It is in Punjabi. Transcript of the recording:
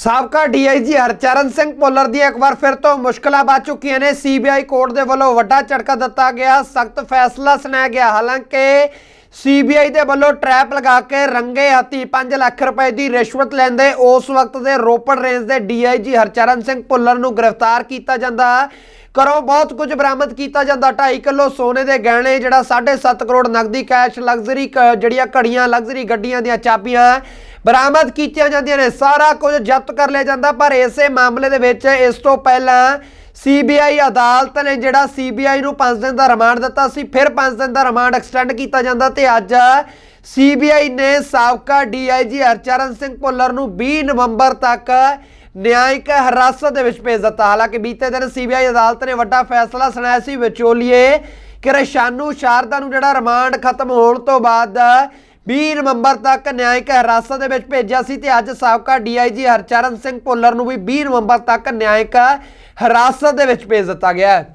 ਸਾਬਕਾ ਡੀਆਈਜੀ ਹਰਚਰਨ ਸਿੰਘ ਭੁੱਲਰ ਦੀ ਇੱਕ ਵਾਰ ਫਿਰ ਤੋਂ ਮੁਸ਼ਕਲਾਂ ਵੱਧ ਚੁੱਕੀਆਂ ਨੇ। ਸੀਬੀਆਈ ਕੋਰਟ ਦੇ ਵੱਲੋਂ ਵੱਡਾ ਝਟਕਾ ਦਿੱਤਾ ਗਿਆ, ਸਖਤ ਫੈਸਲਾ ਸੁਣਾਇਆ ਗਿਆ। ਹਾਲਾਂਕਿ ਸੀਬੀਆਈ ਦੇ ਵੱਲੋਂ ਟਰੈਪ ਲਗਾ ਕੇ ਰੰਗੇ ਹੱਥੀ 5 ਲੱਖ ਰੁਪਏ ਦੀ ਰਿਸ਼ਵਤ ਲੈਂਦੇ ਉਸ ਵਕਤ ਦੇ ਰੋਪੜ ਰੇਂਜ ਦੇ ਡੀਆਈਜੀ ਹਰਚਰਨ ਸਿੰਘ ਭੁੱਲਰ ਨੂੰ ਗ੍ਰਿਫਤਾਰ ਕੀਤਾ ਜਾਂਦਾ। ਕਰੋ ਬਹੁਤ ਕੁਝ ਬਰਾਮਦ ਕੀਤਾ ਜਾਂਦਾ। 2.5 ਕਿਲੋ ਸੋਨੇ ਦੇ ਗਹਿਣੇ, ਜਿਹੜਾ 7.5 ਕਰੋੜ ਨਕਦੀ ਕੈਸ਼ ਲਗਜ਼ਰੀ ਜਿਹੜੀਆਂ ਘੜੀਆਂ ਲਗਜ਼ਰੀ ਗੱਡੀਆਂ ਦੀਆਂ ਚਾਬੀਆਂ ਬਰਾਮਦ ਕੀਤੀਆਂ ਜਾਂਦੀਆਂ ਨੇ। ਸਾਰਾ ਕੁਝ ਜ਼ਬਤ ਕਰ ਲਿਆ ਜਾਂਦਾ, ਪਰ ਇਸੇ ਮਾਮਲੇ ਦੇ ਵਿੱਚ ਇਸ ਤੋਂ ਪਹਿਲਾਂ ਸੀਬੀਆਈ ਅਦਾਲਤ ਨੇ ਜਿਹੜਾ ਸੀਬੀਆਈ ਨੂੰ 5 ਦਿਨ ਦਾ ਰਿਮਾਂਡ ਦਿੱਤਾ ਸੀ, ਫਿਰ 5 ਦਿਨ ਦਾ ਰਿਮਾਂਡ ਐਕਸਟੈਂਡ ਕੀਤਾ ਜਾਂਦਾ ਤੇ ਅੱਜ ਸੀਬੀਆਈ ਨੇ ਸਾਬਕਾ ਡੀਆਈਜੀ ਹਰਚਰਨ ਸਿੰਘ ਭੁੱਲਰ ਨੂੰ 20 ਨਵੰਬਰ ਤੱਕ ਨਿਆਇਕ ਹਿਰਾਸਤ ਦੇ ਵਿੱਚ ਭੇਜ ਦਿੱਤਾ। ਹਾਲਾਂਕਿ ਬੀਤੇ ਦਿਨ ਸੀਬੀਆਈ ਅਦਾਲਤ ਨੇ ਵੱਡਾ ਫੈਸਲਾ ਸੁਣਾਇਆ ਸੀ, ਵਿਚੋਲੀਏ ਕਿ ਰਸ਼ਾਨੂ ਸ਼ਾਰਦਾ ਨੂੰ ਜਿਹੜਾ ਰਿਮਾਂਡ ਖਤਮ ਹੋਣ ਤੋਂ ਬਾਅਦ 20 ਨਵੰਬਰ ਤੱਕ ਨਿਆਇਕ ਹਿਰਾਸਤ ਦੇ ਵਿੱਚ ਭੇਜਿਆ ਸੀ ਤੇ ਅੱਜ ਸਾਬਕਾ ਡੀਆਈਜੀ ਹਰਚਰਨ ਸਿੰਘ ਭੁੱਲਰ ਨੂੰ ਵੀ 20 ਨਵੰਬਰ ਤੱਕ ਨਿਆਇਕ ਹਿਰਾਸਤ ਦੇ ਵਿੱਚ ਭੇਜ ਦਿੱਤਾ ਗਿਆ ਹੈ।